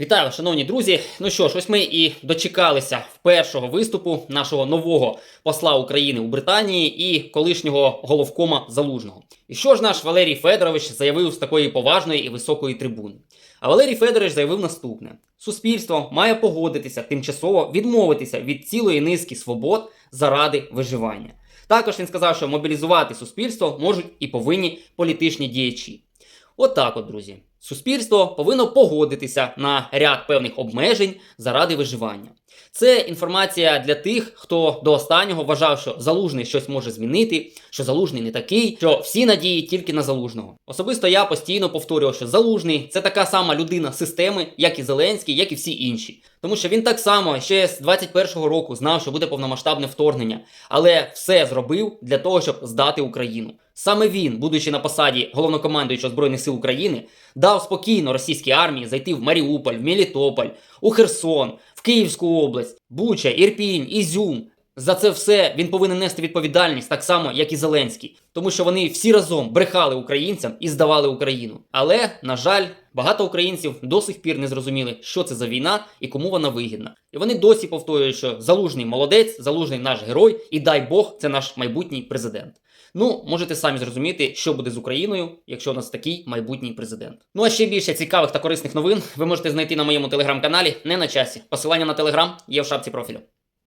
Вітаю, шановні друзі. Ну що ж, ось ми і дочекалися першого виступу нашого нового посла України у Британії і колишнього головкома Залужного. І що ж наш Валерій Федорович заявив з такої поважної і високої трибуни? А Валерій Федорович заявив наступне: суспільство має погодитися тимчасово відмовитися від цілої низки свобод заради виживання. Також він сказав, що мобілізувати суспільство можуть і повинні політичні діячі. От так от, друзі. Суспільство повинно погодитися на ряд певних обмежень заради виживання. Це інформація для тих, хто до останнього вважав, що залужний щось може змінити, що залужний не такий, що всі надії тільки на залужного. Особисто я постійно повторював, що залужний це така сама людина системи, як і Зеленський, як і всі інші. Тому що він так само ще з 21-го року знав, що буде повномасштабне вторгнення, але все зробив для того, щоб здати Україну. Саме він, будучи на посаді головнокомандуючого збройних сил України, дав спокійно російській армії зайти в Маріуполь, в Мелітополь, у Херсон, в Київську область, Буча, Ірпінь, Ізюм. За це все він повинен нести відповідальність так само, як і Зеленський, тому що вони всі разом брехали українцям і здавали Україну. Але на жаль, багато українців до сих пір не зрозуміли, що це за війна і кому вона вигідна. І вони досі повторюють, що залужний молодець, залужний наш герой, і дай Бог, це наш майбутній президент. Ну, можете самі зрозуміти, що буде з Україною, якщо у нас такий майбутній президент. Ну а ще більше цікавих та корисних новин ви можете знайти на моєму телеграм-каналі не на часі. Посилання на телеграм є в шапці профілю.